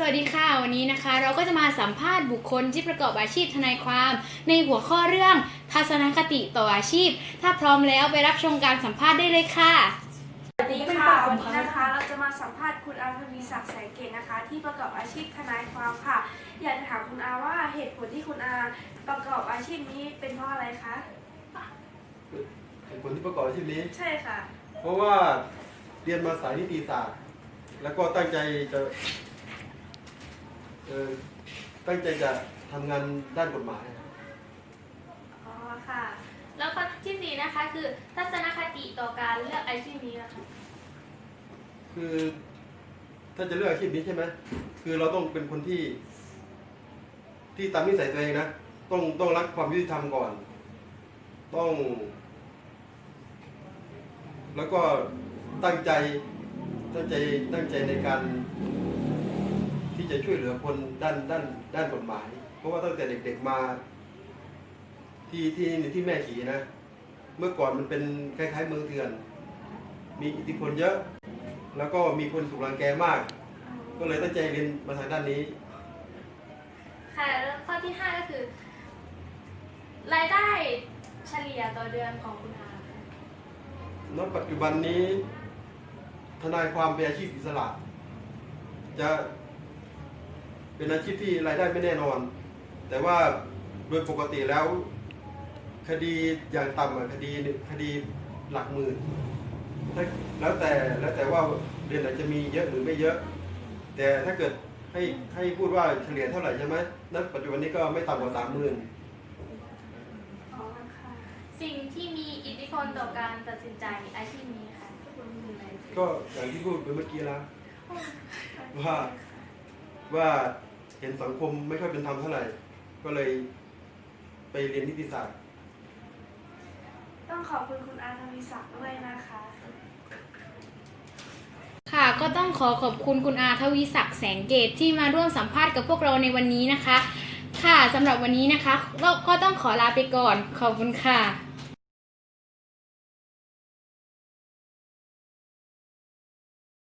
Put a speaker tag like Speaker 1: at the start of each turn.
Speaker 1: สวัสดีค่ะ วันนี้นะคะ เราก็จะมาสัมภาษณ์บุคคลที่ประกอบอาชีพทนายความ ในหัวข้อเรื่องทัศนคติต่ออาชีพ ถ้าพร้อมแล้วไปรับชมการสัมภาษณ์ได้เลยค่ะ
Speaker 2: สวัสดีค่ะวันนี้นะคะเราจะมาสัมภาษณ์คุณอาทวีศักดิ์แสงเกตนะคะ ที่ประกอบอาชีพทนายความค่ะ อยากจะถามคุณอาว่าเหตุผลที่คุณอาประกอบอาชีพนี้เป็นเพราะอะไรคะ
Speaker 3: เหตุผลที่ประกอบอาชีพนี้
Speaker 2: ใช่ค่ะ
Speaker 3: เพราะว่าเรียนมาสายนิติศาสตร์ แล้วก็ตั้งใจจะ เออตั้งใจจะทำงานด้านกฎหมาย
Speaker 4: อ๋อค่ะ แล้วข้อที่สี่นะคะคือทัศนคติต่อการเลือกอาชีพนี้นะคะ
Speaker 3: คือถ้าจะเลือกอาชีพนี้ใช่ไหมคือเราต้องเป็นคนที่ ที่ตามนิสัยตัวเองนะต้องต้องรักความยุติธรรมก่อน ต้อง แล้วก็ตั้งใจตั้งใจตั้งใจในการ ที่จะช่วยเหลือคนด้านด้านด้านกฎหมาย เพราะว่าตั้งแต่เด็กๆมา ที่ที่ที่แม่ขี่นะ เมื่อก่อนมันเป็นคล้ายๆเมืองเถื่อน มีอิทธิพลเยอะ แล้วก็มีคนถูกรังแกมาก ก็เลยตั้งใจเรียนมาทางด้านนี้
Speaker 4: ค่ะแล้วข้อที่ห้าก็คือ รายได้เฉลี่ยต่อเดือนของคุณอาค่ะ
Speaker 3: ณปัจจุบันนี้ ทนายความเป็นอาชีพอิสระ จะ เป็นอาชีพที่รายได้ไม่แน่นอน แต่ว่าโดยปกติแล้ว คดีอย่างต่ำอะคดีหนึ่งคดีหลักหมื่นถ้าแล้วแต่แล้วแต่ว่าเดือนไหนจะมีเยอะหรือไม่เยอะ แต่ถ้าเกิดให้ให้พูดว่าเฉลี่ยเท่าไหร่ใช่ไหมณปัจจุบันนี้ก็ไม่ต่ำกว่าสามหมื่น
Speaker 2: อ๋อค่ะ
Speaker 4: สิ่งที่มีอิทธิพลต่อการตัดสินใจอาชีพนี้ค่ะคุณคืออะไร
Speaker 3: ก็อย่างที่พูดไปเมื่อกี้แล้วว่าว่า เห็นสังคมไม่ค่อยเป็นธรรมเท่าไหร่ ก็เลยไปเรียนนิติศาสตร์
Speaker 2: ต้องขอบคุณคุณอาทวีศักดิ์ด้วยนะคะ
Speaker 1: ค่ะก็ต้องขอขอบคุณคุณอาทวีศักดิ์แสงเกตที่มาร่วมสัมภาษณ์กับพวกเราในวันนี้นะคะ ค่ะสำหรับวันนี้นะคะเราก็ต้องขอลาไปก่อนขอบคุณค่ะ